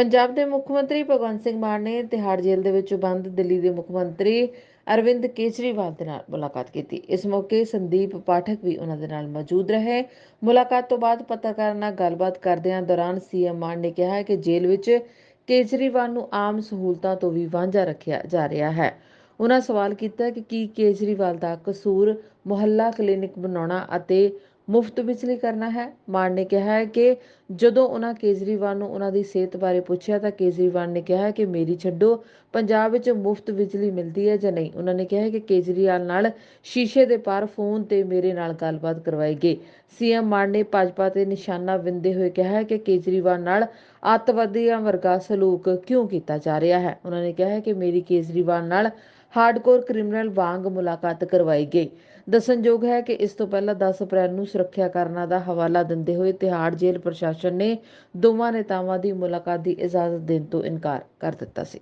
ਪੰਜਾਬ ਦੇ ਮੁੱਖ ਮੰਤਰੀ ਭਗਵੰਤ ਸਿੰਘ ਮਾਨ ਨੇ ਤਿਹਾੜ ਜੇਲ੍ਹ ਦੇ ਵਿੱਚ ਬੰਦ ਦਿੱਲੀ ਦੇ ਮੁੱਖ ਮੰਤਰੀ ਅਰਵਿੰਦ ਕੇਜਰੀਵਾਲ ਦੇ ਨਾਲ ਮੁਲਾਕਾਤ ਕੀਤੀ। ਇਸ ਮੌਕੇ ਸੰਦੀਪ ਪਾਠਕ ਵੀ ਉਹਨਾਂ ਦੇ ਨਾਲ ਮੌਜੂਦ ਰਹੇ। ਮੁਲਾਕਾਤ ਤੋਂ ਬਾਅਦ ਪੱਤਰਕਾਰਾਂ ਨਾਲ ਗੱਲਬਾਤ ਕਰਦਿਆਂ ਦੌਰਾਨ ਸੀਐਮ ਮਾਨ ਨੇ ਕਿਹਾ ਕਿ ਜੇਲ੍ਹ ਵਿੱਚ ਕੇਜਰੀਵਾਲ ਨੂੰ ਆਮ ਸਹੂਲਤਾਂ ਤੋਂ ਵੀ ਵਾਂਝਾ ਰੱਖਿਆ ਜਾ ਰਿਹਾ ਹੈ। ਉਹਨਾਂ ਸਵਾਲ ਕੀਤਾ ਕਿ ਕੀ ਕੇਜਰੀਵਾਲ ਦਾ ਕਸੂਰ ਮੁਹੱਲਾ ਕਲੀਨਿਕ ਬਣਾਉਣਾ ਅਤੇ ਮੁਫਤ ਬਿਜਲੀ ਕਰਨਾ ਹੈ। ਮਾਨ ਨੇ ਕਿਹਾ ਹੈ ਕਿ ਜਦੋਂ ਉਹਨਾਂ ਕੇਜਰੀਵਾਲ ਨੂੰ ਉਹਨਾਂ ਦੀ ਸਿਹਤ ਬਾਰੇ ਪੁੱਛਿਆ ਤਾਂ ਕੇਜਰੀਵਾਲ ਨੇ ਕਿਹਾ ਕਿ ਮੇਰੀ ਛੱਡੋ, ਪੰਜਾਬ ਵਿੱਚ ਮੁਫਤ ਬਿਜਲੀ ਮਿਲਦੀ ਹੈ ਜਾਂ ਨਹੀਂ? ਉਹਨਾਂ ਨੇ ਕਿਹਾ ਕਿ ਕੇਜਰੀਵਾਲ ਨਾਲ ਸ਼ੀਸ਼ੇ ਦੇ ਪਾਰ ਫੋਨ ਤੇ ਮੇਰੇ ਨਾਲ ਗੱਲਬਾਤ ਕਰਵਾਈ ਗਈ ਸੀਐਮ ਮਾਨ ਨੇ ਭਾਜਪਾ ਤੇ ਨਿਸ਼ਾਨਾ ਵਿੰਦੇ ਹੋਏ ਕਿਹਾ ਹੈ ਕਿ ਕੇਜਰੀਵਾਲ ਨਾਲ ਅੱਤਵਾਦੀਆਂ ਵਰਗਾ ਸਲੂਕ ਕਿਉਂ ਕੀਤਾ ਜਾ ਰਿਹਾ ਹੈ? ਉਹਨਾਂ ਨੇ ਕਿਹਾ ਹੈ ਕਿ ਮੇਰੀ ਕੇਜਰੀਵਾਲ ਨਾਲ ਹਾਰਡਕੋਰ ਕ੍ਰਿਮੀਨਲ ਵਾਂਗ ਮੁਲਾਕਾਤ ਕਰਵਾਈ ਗਈ। ਦੱਸਣਯੋਗ ਹੈ ਕਿ ਇਸ ਤੋਂ ਪਹਿਲਾਂ 10 ਅਪ੍ਰੈਲ ਨੂੰ ਸੁਰੱਖਿਆ ਕਾਰਨਾਂ ਦਾ ਹਵਾਲਾ ਦਿੰਦੇ ਹੋਏ ਤਿਹਾੜ ਜੇਲ੍ਹ ਪ੍ਰਸ਼ਾਸਨ ਨੇ ਦੋਵਾਂ ਨੇਤਾਵਾਂ ਦੀ ਮੁਲਾਕਾਤ ਦੀ ਇਜਾਜ਼ਤ ਦੇਣ ਤੋਂ ਇਨਕਾਰ ਕਰ ਦਿੱਤਾ ਸੀ।